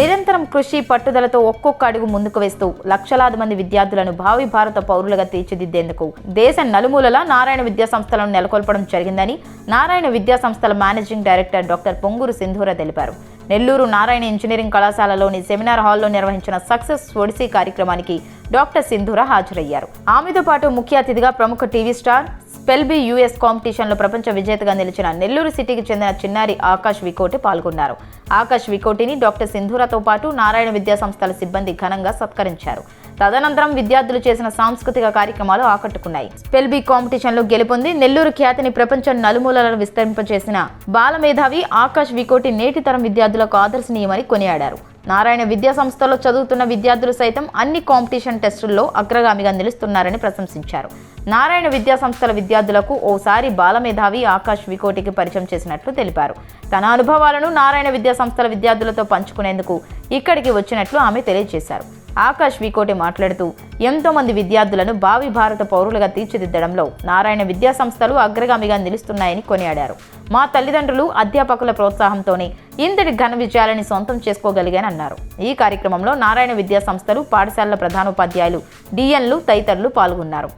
నిరంతరం కృషి పట్టుదలతో ఒక్కొక్క అడుగు ముందుకు వేస్తూ లక్షలాది మంది విద్యార్థులను భావి భారత పౌరులుగా తీర్చిదిద్దేందుకు దేశ నలుమూలలా నారాయణ విద్యా సంస్థలను నెలకొల్పడం జరిగిందని నారాయణ విద్యా సంస్థల managing director doctor Ponguru Sindhura తెలిపారు. నెల్లూరు నారాయణ ఇంజనీరింగ్ కళాశాలలోని సెమినార్ హాల్లో నిర్వహించిన సక్సెస్ ఒడిసీ కార్యక్రమానికి డాక్టర్ సింధూర హాజరయ్యారు. ఆమెతో పాటు ముఖ్య అతిథిగా ప్రముఖ టీవీ స్టార్ స్పెల్బీ యుఎస్ కాంపిటీషన్లో ప్రపంచ విజేతగా నిలిచిన నెల్లూరు సిటీకి చెందిన చిన్నారి ఆకాష్ వికోటి పాల్గొన్నారు. ఆకాష్ వికోటిని డాక్టర్ సింధూరతో పాటు నారాయణ విద్యా సంస్థల సిబ్బంది ఘనంగా సత్కరించారు. తదనంతరం విద్యార్థులు చేసిన సాంస్కృతిక కార్యక్రమాలు ఆకట్టుకున్నాయి. స్పెల్బీ కాంపిటీషన్లో గెలుపొంది నెల్లూరు ఖ్యాతిని ప్రపంచం నలుమూలలను విస్తరింపచేసిన బాలమేధావి ఆకాష్ వికోటి నేటి తరం విద్యార్థులకు ఆదర్శనీయమని కొనియాడారు. నారాయణ విద్యా సంస్థలో చదువుతున్న విద్యార్థులు సైతం అన్ని కాంపిటీషన్ టెస్టుల్లో అగ్రగామిగా నిలుస్తున్నారని ప్రశంసించారు. నారాయణ విద్యా సంస్థల విద్యార్థులకు ఓసారి బాలమేధావి ఆకాష్ వికోటికి పరిచయం చేసినట్లు తెలిపారు. తన అనుభవాలను నారాయణ విద్యా సంస్థల విద్యార్థులతో పంచుకునేందుకు ఇక్కడికి వచ్చినట్లు ఆమె తెలియజేశారు. ఆకాష్ వికోటి మాట్లాడుతూ ఎంతోమంది విద్యార్థులను భావి భారత పౌరులుగా తీర్చిదిద్దడంలో నారాయణ విద్యా సంస్థలు అగ్రగామిగా నిలుస్తున్నాయని కొనియాడారు. మా తల్లిదండ్రులు అధ్యాపకుల ప్రోత్సాహంతోనే ఇంతటి ఘన విజయాలని సొంతం చేసుకోగలిగానన్నారు ఈ కార్యక్రమంలో నారాయణ విద్యా సంస్థలు పాఠశాలల ప్రధానోపాధ్యాయులు డిఎన్లు తదితరులు పాల్గొన్నారు.